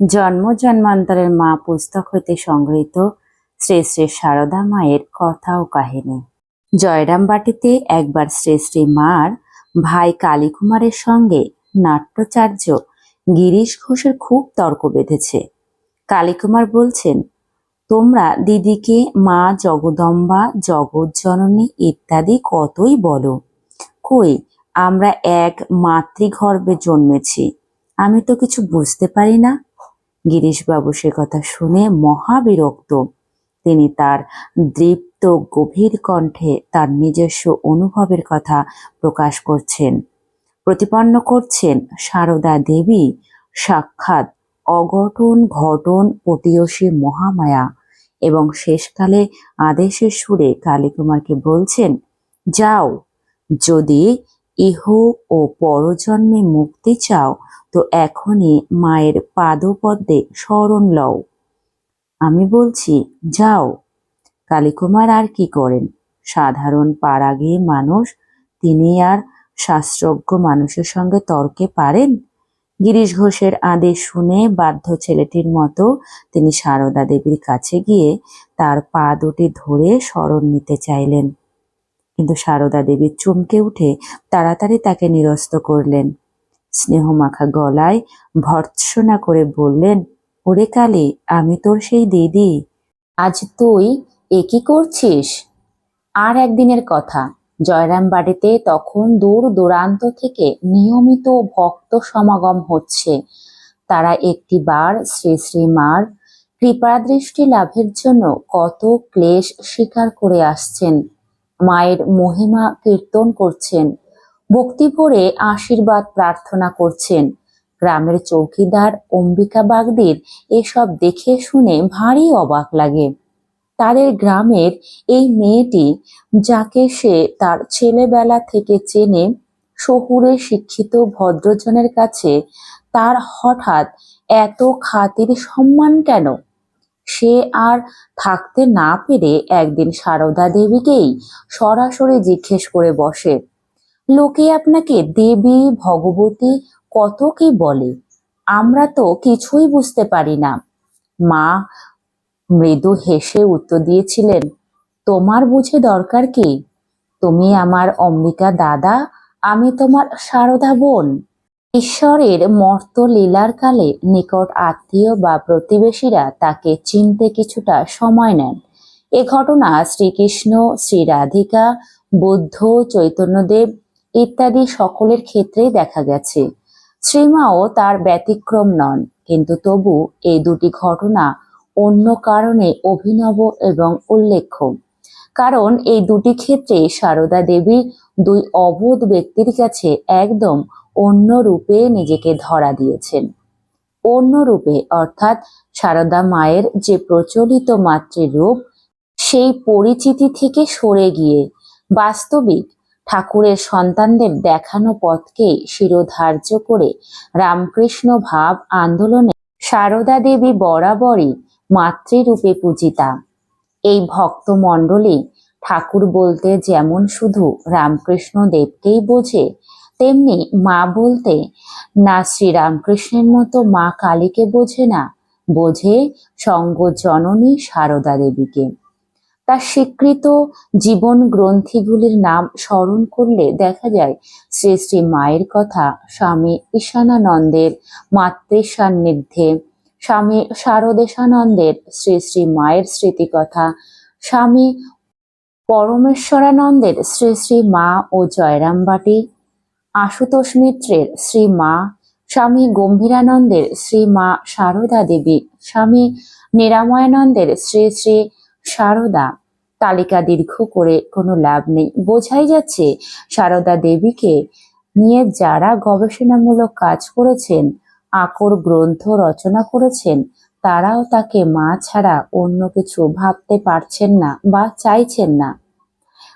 জন্ম জন্মান্তরের মা পুস্তক হইতে সংগৃহীত শ্রী শ্রী সারদা মায়ের কথা ও কাহিনী। জয়রামবাটিতে একবার শ্রী শ্রী মার ভাই কালীকুমারের সঙ্গে নাট্যাচার্য গিরিশ ঘোষের খুব তর্ক বেঁধেছে। কালীকুমার বলছেন, তোমরা দিদিকে, মা, জগদম্বা জগৎজননী ইত্যাদি কতই বলো। কই, আমরা এক মাতৃগর্ভে জন্মেছি। আমি তো কিছু বুঝতে পারি না। গিরিশবাবু সে কথা শুনে মহাবিরক্ত। তিনি তার দৃপ্ত গভীর কণ্ঠে তার নিজস্ব অনুভবের কথা প্রকাশ করছেন। প্রতিপন্ন করছেন সারদা দেবী, সাক্ষাৎ অঘটন, ঘটন পটিয়সী মহামায়া এবং শেষকালে আদেশের সুরে কালীকুমারকে বলছেন, যাও, যদি ইহ ও পরজন্মে মুক্তি চাও, তো এখনই মায়ের পাদপদ্মে শরণ লও। আমি বলছি, যাও। কালীকুমার আর কি করেন? সাধারণ পাড়াগে মানুষ, তিনি আর শাস্ত্রজ্ঞ মানুষের সঙ্গে তর্কে পারেন? গিরিশ ঘোষের আদেশ শুনে বাধ্য ছেলেটির মতো তিনি সারদা দেবীর কাছে গিয়ে তার পা দুটি ধরে শরণ নিতে চাইলেন। কিন্তু সারদা দেবী চমকে উঠে তাড়াতাড়ি তাকে নিরস্ত করলেন। স্নেহমাখা গলায় ভর্ৎসনা করে বললেন, ওরে কালী, আমি তোর সেই দিদি। আজ তুই এ কি করছিস? আর একদিনের কথা, জয়রাম বাড়িতে তখন দূর দূরান্ত থেকে নিয়মিত ভক্ত সমাগম হচ্ছে। তারা একটি বার শ্রী শ্রী মার কৃপাদৃষ্টি লাভের জন্য কত ক্লেশ স্বীকার করে আসছেন। মায়ের মহিমা কীর্তন করছেন, ভক্তি ভরে আশীর্বাদ প্রার্থনা করছেন। গ্রামের চৌকিদার অম্বিকা বাগদির এসব দেখে শুনে ভারী অবাক লাগে। তাদের গ্রামের এই মেয়েটি, যাকে সে তার ছেলেবেলা থেকে চেনে, শহুরে শিক্ষিত ভদ্রজনের কাছে, তার হঠাৎ এত খাতির সম্মান কেন? সে আর থাকতে না পেরে একদিন সারদা দেবীকেই সরাসরি জিজ্ঞেস করে বসে, লোকে আপনাকে দেবী, ভগবতী কত কি বলে? আমরা তো কিছুই বুঝতে পারি না। মা, মৃদু হেসে উত্তর দিয়েছিলেন, তোমার বুঝে দরকার কি? তুমি আমার অম্বিকা দাদা, আমি তোমার সারদা বোন। ঈশ্বরের মর্ত লীলার কালে নিকট আত্মীয় বা প্রতিবেশীরা তাকে চিনতে কিছুটা সময় নেন। এ ঘটনা শ্রীকৃষ্ণ শ্রী রাধিকা বুদ্ধ, চৈতন্যদেব ইত্যাদি সকলের ক্ষেত্রেই দেখা গেছে। শ্রীমাও তার ব্যতিক্রম নন, কিন্তু তবু এই দুটি ঘটনা অন্য কারণে অভিনব এবং উল্লেখ্য। কারণ এই দুটি ক্ষেত্রে সারদা দেবী দুই অবোধ ব্যক্তির কাছে একদম অন্য রূপে নিজেকে ধরা দিয়েছেন। অন্য রূপে অর্থাৎ সারদা মায়ের যে প্রচলিত মাতৃরূপ, সেই পরিচিতি থেকে সরে গিয়ে বাস্তবিক ঠাকুরের সন্তানদের দেখানো পথকে শিরোধার্য করে রামকৃষ্ণ ভাব আন্দোলনে সারদা দেবী বরাবরই মাতৃরূপে পূজিতা। এই ভক্ত মণ্ডলী ঠাকুর বলতে যেমন শুধু রামকৃষ্ণ দেবকেই বোঝে তেমনি মা বলতে, না শ্রীরামকৃষ্ণের মতো মা কালীকে বোঝে না, বোঝে সঙ্গ জননী সারদা দেবীকে। তার স্বীকৃত জীবন গ্রন্থিগুলির নাম স্মরণ করলে দেখা যায়, শ্রী শ্রী মায়ের কথা স্বামী ঈশানানন্দের মাতৃ সান্নিধ্যে স্বামী শারদেশানন্দের শ্রী শ্রী মায়ের স্মৃতিকথা, স্বামী পরমেশ্বরানন্দের শ্রী শ্রী মা ও জয়রামবাটি আশুতোষ মিত্রের শ্রী মা, স্বামী গম্ভীরানন্দের শ্রী মা সারদা দেবী, স্বামী নিরাময়ানন্দের শ্রী শ্রী সারদা। তালিকা দীর্ঘ করে কোনো লাভ নেই। বোঝাই যাচ্ছে সারদা দেবীকে নিয়ে যারা গবেষণামূলক কাজ করেছেন, আকর গ্রন্থ রচনা করেছেন, তারাও তাকে মা ছাড়া অন্য কিছু ভাবতে পারছেন না বা চাইছেন না।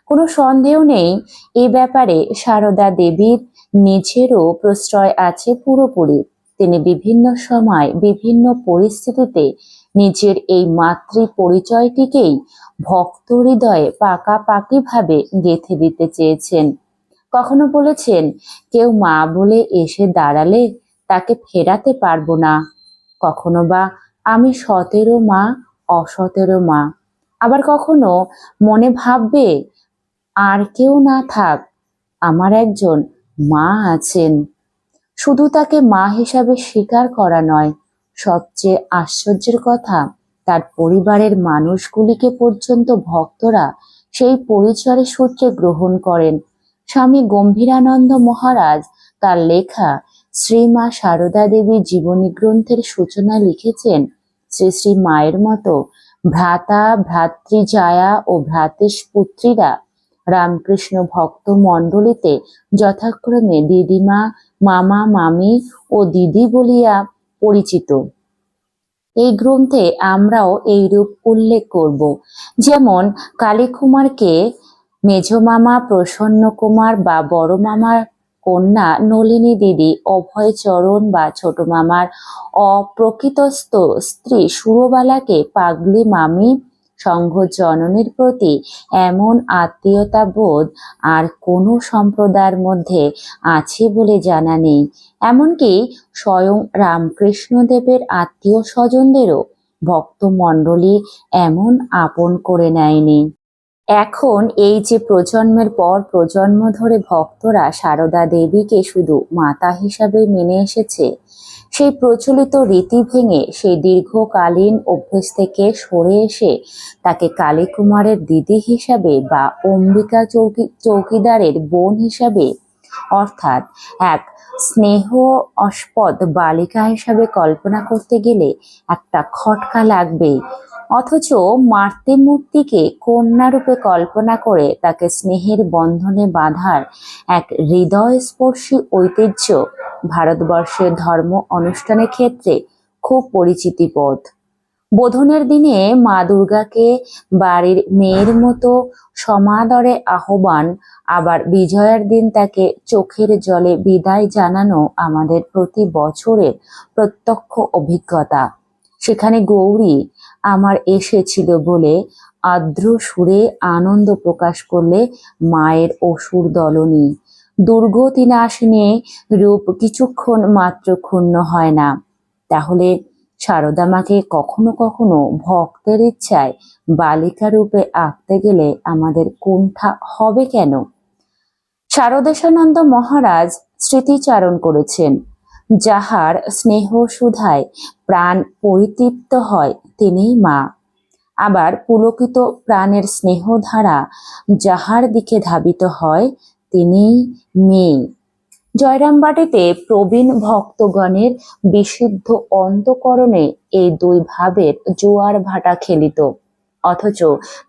কোনো সন্দেহ নেই এ ব্যাপারে সারদা দেবীর নিজেরও প্রশ্রয় আছে পুরোপুরি। তিনি বিভিন্ন সময় বিভিন্ন পরিস্থিতিতে নিজের এই মাতৃ পরিচয়টিকেই ভক্ত হৃদয়ে পাকাপাকিভাবে গেঁথে দিতে চেয়েছেন। কখনো বলেছেন, কেউ মা বলে এসে দাঁড়ালে তাকে ফেরাতে পারব না। কখনো বা, আমি সতেরো মা, অসতেরো মা। আবার কখনো, মনে ভাববে, আর কেউ না থাক, আমার একজন মা আছেন। শুধু তাকে মা হিসাবে স্বীকার করা নয়, সবচেয়ে আশ্চর্যের কথা, তার পরিবারের মানুষগুলিকে পর্যন্ত ভক্তরা সেই পরিচয়ের সূত্রে গ্রহণ করেন। স্বামী গম্ভীরানন্দ মহারাজ তার লেখা শ্রীমা সারদা দেবী জীবনী গ্রন্থের সূচনা লিখেছেন। শ্রী শ্রী মায়ের মতো ভ্রাতা, ভ্রাতৃজায়া ও ভ্রাতেশ পুত্রীরা রামকৃষ্ণ ভক্ত মণ্ডলীতে যথাক্রমে দিদিমা, মামা, মামি ও দিদি বলিয়া পরিচিত। এই গ্রন্থে আমরাও এইরূপ উল্লেখ করব। যেমন, কালীকুমারকে মেজ মামা প্রসন্ন কুমার বা বড় মামার কন্যা নলিনী দিদি অভয় চরণ বা ছোট মামার অপ্রকৃতস্থ স্ত্রী সুরবালাকে পাগলি মামি সংঘ জননীর প্রতি এমন আত্মীয়তা বোধ আর কোনো সম্প্রদায়ের মধ্যে আছে বলে জানা নেই। এমনকি স্বয়ং রামকৃষ্ণদেবের আত্মীয় স্বজনদেরও ভক্তমণ্ডলী এমন আপন করে নেয়নি। এখন এই যে প্রজন্মের পর প্রজন্ম ধরে ভক্তরা সারদা দেবীকে শুধু মাতা হিসাবে মেনে এসেছে সেই প্রচলিত রীতি ভেঙে সেই দীর্ঘকালীন অভ্যেস থেকে সরে এসে তাকে কালীকুমারের দিদি হিসাবে বা অম্বিকা চৌকি, চৌকিদারের বোন হিসাবে অর্থাৎ এক স্নেহ অস্পদ বালিকা হিসাবে কল্পনা করতে গেলে একটা খটকা লাগবেই। অথচ মাতৃ মূর্তিকে কন্যারূপে কল্পনা করে তাকে স্নেহের বন্ধনে বাঁধার এক হৃদয়স্পর্শী ঐতিহ্য ভারতবর্ষের ধর্ম অনুষ্ঠানের ক্ষেত্রে খুব পরিচিতি পথ বোধনের দিনে মা দুর্গাকে বাড়ির মেয়ের মতো সমাদরে আহ্বান, আবার বিজয়ার দিন তাকে চোখের জলে বিদায় জানানো আমাদের প্রতি বছরের প্রত্যক্ষ অভিজ্ঞতা। সেখানে গৌরী, আমার এসেছিল বলে আর্দ্র সুরে আনন্দ প্রকাশ করলে মায়ের অসুর দলনী। দুর্গতি নাশিনী রূপ কিছুক্ষণ মাত্র ক্ষুণ্ণ হয় না। তাহলে সারদা মাকে কখনো কখনো ভক্তের ইচ্ছায় বালিকা রূপে আঁকতে গেলে আমাদের কোণঠা হবে কেন? শারদেশানন্দ মহারাজ স্মৃতিচারণ করেছেন, যাহার স্নেহ সুধায় প্রাণ পরিতৃপ্ত হয় তিনিই মা। আবার পুলকিত প্রাণের স্নেহধারা যাহার দিকে ধাবিত হয় তিনিই মেয়ে। জয়রামবাটিতে প্রবীণ ভক্তগণের বিশুদ্ধ অন্তকরণে এই দুই ভাবের জোয়ার ভাটা খেলিত। অথচ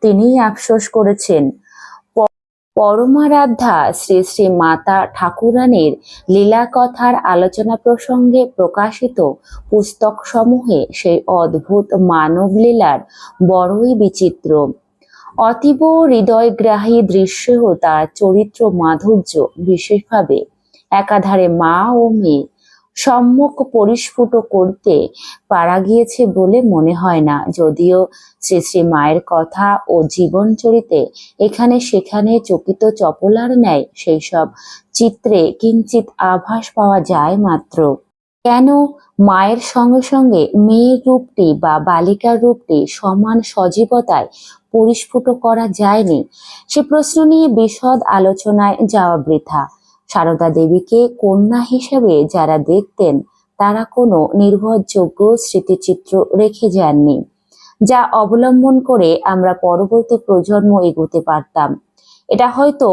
তিনিই আফসোস করেছেন, পরমারাধ্যা শ্রী শ্রী মাতা ঠাকুরানীর লীলা কথার আলোচনা প্রসঙ্গে প্রকাশিত পুস্তক সমূহে সেই অদ্ভুত মানব লীলার বড়ই বিচিত্র। অতীব হৃদয়গ্রাহী দৃশ্যেও তার চরিত্র মাধুর্য বিশেষভাবে একাধারে মা ও মেয়ে সম্মুখ পরিস্ফুট করতে পারা গিয়েছে বলে মনে হয় না। যদিও শ্রী শ্রী মায়ের কথা ও জীবন জীবনচরিতে এখানে সেখানে চকিত চপলার ন্যায় সেই সব চিত্রে কিঞ্চিত আভাস পাওয়া যায় মাত্র। কেন মায়ের সঙ্গে সঙ্গে মেয়ের রূপটি বা বালিকার রূপটি সমান সজীবতায় পরিস্ফুট করা যায়নি? সে প্রশ্ন নিয়ে বিশদ আলোচনায় যাওয়া বৃথা। সারদা দেবীকে কন্যা হিসেবে যারা দেখতেন, তারা কোনো নির্ভরযোগ্য স্মৃতিচিত্র রেখে যাননি, যা অবলম্বন করে আমরা পরবর্তী প্রজন্ম এগোতে পারতাম। এটা হয়তো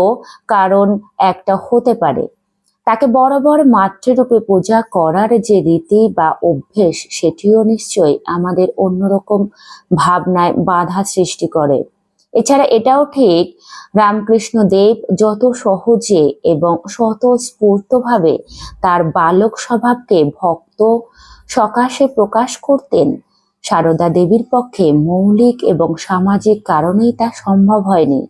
কারণ একটা হতে পারে। তাকে বরাবর মাতৃরূপে পূজা করার যে রীতি বা অভ্যেস, সেটিও নিশ্চয়ই আমাদের অন্যরকম ভাবনায় বাধা সৃষ্টি করে। এছাড়া এটাও ঠিক, রামকৃষ্ণ দেব যত সহজে এবং স্বতঃস্ফূর্তভাবে তার বালক স্বভাবকে ভক্ত সকাশে প্রকাশ করতেন, সারদা দেবীর পক্ষে মৌলিক এবং সামাজিক কারণেই তা সম্ভব হয়নি।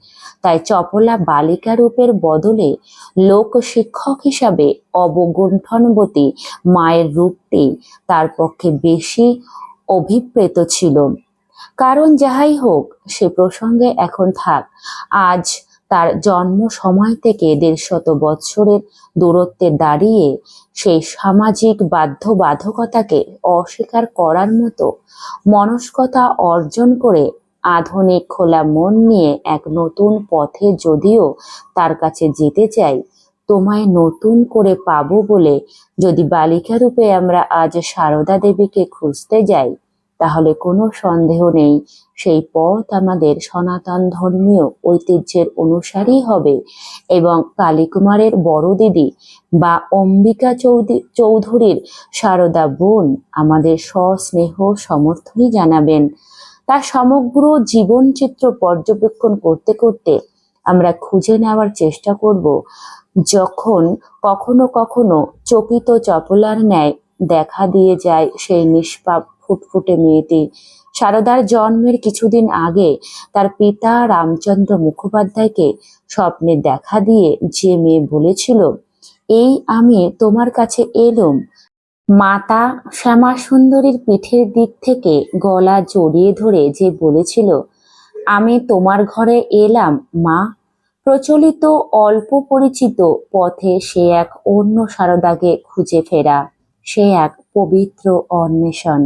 তাই চপলা বালিকা রূপের বদলে লোক শিক্ষক হিসাবে অবগুণ্ঠনবতী মায়ের রূপটি তার পক্ষে বেশি অভিপ্রেত ছিল। কারণ যাহাই হোক, সে প্রসঙ্গে এখন থাক। আজ তার জন্ম সময় থেকে দেড়শত বৎসরের দূরত্বে দাঁড়িয়ে সেই সামাজিক বাধ্যবাধকতাকে অস্বীকার করার মতো মনস্কতা অর্জন করে আধুনিক খোলা মন নিয়ে এক নতুন পথে যদিও তার কাছে যেতে চাই, তোমায় নতুন করে পাবো বলে যদি বালিকা রূপে আমরা আজ সারদা দেবীকে খুঁজতে যাই তাহলে কোনো সন্দেহ নেই। সেই পথ আমাদের সনাতন ধর্মীয় ঐতিহ্যের অনুসারী হবে এবং কালীকুমারের বড় দিদি বা অম্বিকা চৌধুরী চৌধুরীর সারদা বোন আমাদের সস্নেহ সমর্থনই জানাবেন। তার সমগ্র জীবনচিত্র পর্যবেক্ষণ করতে করতে আমরা খুঁজে নেওয়ার চেষ্টা করব। যখন কখনো কখনো চকিত চপলার ন্যায় দেখা দিয়ে যায় সেই নিষ্পাপ ফুটফুটে মেয়েটি। সারদার জন্মের কিছুদিন আগে তার পিতা রামচন্দ্র মুখোপাধ্যায়কে স্বপ্নে দেখা দিয়ে যে মেয়ে বলেছিল, এই আমি তোমার কাছে এলুম। মাতা শ্যামা সুন্দরীর পিঠের দিক থেকে গলা জড়িয়ে ধরে যে বলেছিল, আমি তোমার ঘরে এলাম, মা। প্রচলিত অল্প পরিচিত পথে সে এক অন্য সারদাকে খুঁজে ফেরা। সে এক পবিত্র অন্বেষণ।